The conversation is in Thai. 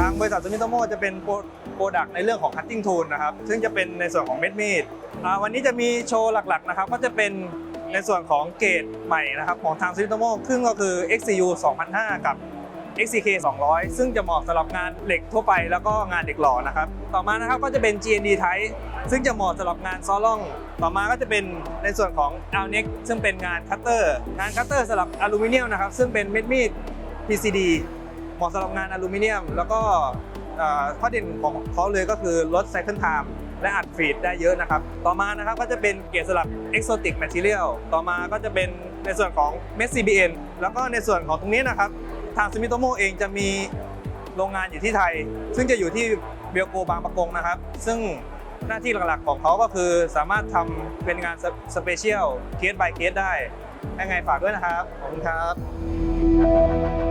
ทางบริษัทซูมิโตโมจะเป็นโปรดักต์ในเรื่องของคัตติ้งทูลนะครับ ซึ่งจะเป็นในส่วนของเม็ดมีดวันนี้จะมีโชว์หลักๆนะครับ ก็จะเป็นในส่วนของเกรดใหม่นะครับ ของทางซูมิโตโมซึ่งก็คือ XCU 2005 กับ XCK 200 ซึ่งจะเหมาะสำหรับงานเหล็กทั่วไปแล้วก็งานเหล็กหล่อนะครับ ต่อมานะครับก็จะเป็น GND Type ซึ่งจะเหมาะสำหรับงานซอล่อง ต่อมาก็จะเป็นในส่วนของ a l n e x ซึ่งเป็นงานคัตเตอร์ งานคัตเตอร์สำหรับอลูมิเนียมนะครับ ซึ่งเป็นเม็ดมีด PCD เหมาะสำหรับงานอลูมิเนียม แล้วก็ข้อเด่นของเขาเลยก็คือลด cycle time และอัดฟีดได้เยอะนะครับ ต่อมานะครับก็จะเป็นเกรดสลับ exotic material ต่อมาก็จะเป็นในส่วนของ m e s CBN แล้วก็ในส่วนของตรงนี้นะครับ ทางซูมิโตโมเองจะมีโรงงานอยู่ที่ไทย ซึ่งจะอยู่ที่เบลโกบางประกงนะครับ ซึ่งหน้าที่หลักๆของเขาก็คือสามารถทำเป็นงานสเปเชียลเคส by เคสได้ ยังไงฝากด้วยนะครับ ขอบคุณครับ